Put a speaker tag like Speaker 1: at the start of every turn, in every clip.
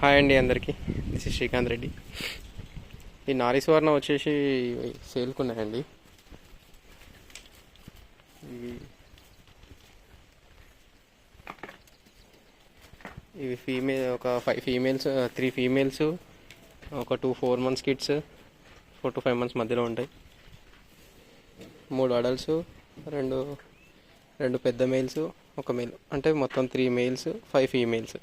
Speaker 1: Hi అండి అందరికీ. This is Srikanth Reddy. ఈ నారీ సువర్ణ వచ్చేసి సేల్కున్నాయండి. ఇవి ఇవి ఫీమేల్ ఒక ఫైవ్ ఫీమేల్స్ త్రీ ఫీమేల్స్ ఒక two four months kids four to five months మధ్యలో ఉంటాయి. మూడు అడల్ట్స్ రెండు రెండు పెద్ద మేల్స్ ఒక మేల్ అంటే మొత్తం త్రీ మేల్స్ ఫైవ్ ఫీమేల్స్.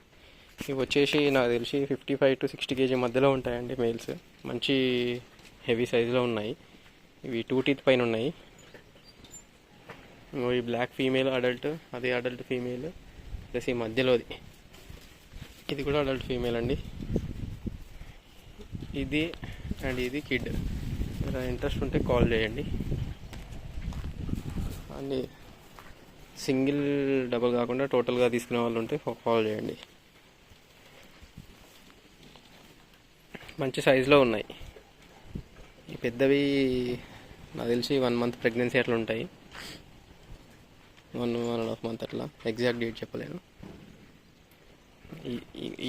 Speaker 1: ఇవి వచ్చేసి నాకు తెలిసి fifty five to sixty KG మధ్యలో ఉంటాయండి మేల్స్ మంచి హెవీ సైజులో ఉన్నాయి. ఇవి టూ టీత్ పైన ఉన్నాయి. ఈ బ్లాక్ ఫీమేల్ అడల్ట్ అదే అడల్ట్ ఫీమేల్ ప్లస్ ఈ మధ్యలోది. ఇది కూడా అడల్ట్ ఫీమేల్ అండి. ఇది అండ్ ఇది కిడ్ ఇంట్రెస్ట్ ఉంటే కాల్ చేయండి. అండ్ సింగిల్ డబల్ కాకుండా టోటల్గా తీసుకునే వాళ్ళు ఉంటే కాల్ చేయండి. మంచి సైజులో ఉన్నాయి. ఈ పెద్దవి నాకు తెలిసి వన్ మంత్ ప్రెగ్నెన్సీ అట్లా ఉంటాయి. One one and half month అట్లా. ఎగ్జాక్ట్ డేట్ చెప్పలేను.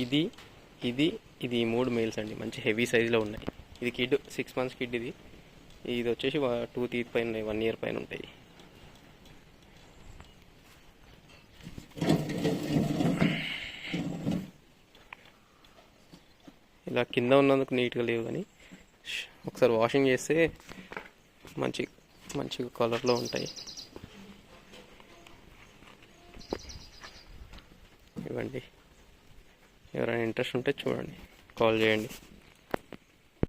Speaker 1: ఇది ఇది ఇది ఈ మూడు మేల్స్ అండి. మంచి హెవీ సైజులో ఉన్నాయి. ఇది కిడ్ సిక్స్ మంత్స్ కిడ్ ఇది. ఇది వచ్చేసి టూ తీత్ పైన ఉన్నాయి. వన్ ఇయర్ పైన ఉంటాయి. ఇలా కింద ఉన్నందుకు నీట్గా లేవు కానీ ఒకసారి వాషింగ్ చేస్తే మంచి మంచి కలర్లో ఉంటాయి. ఇవ్వండి. ఎవరైనా ఇంట్రెస్ట్ ఉంటే చూడండి. కాల్ చేయండి.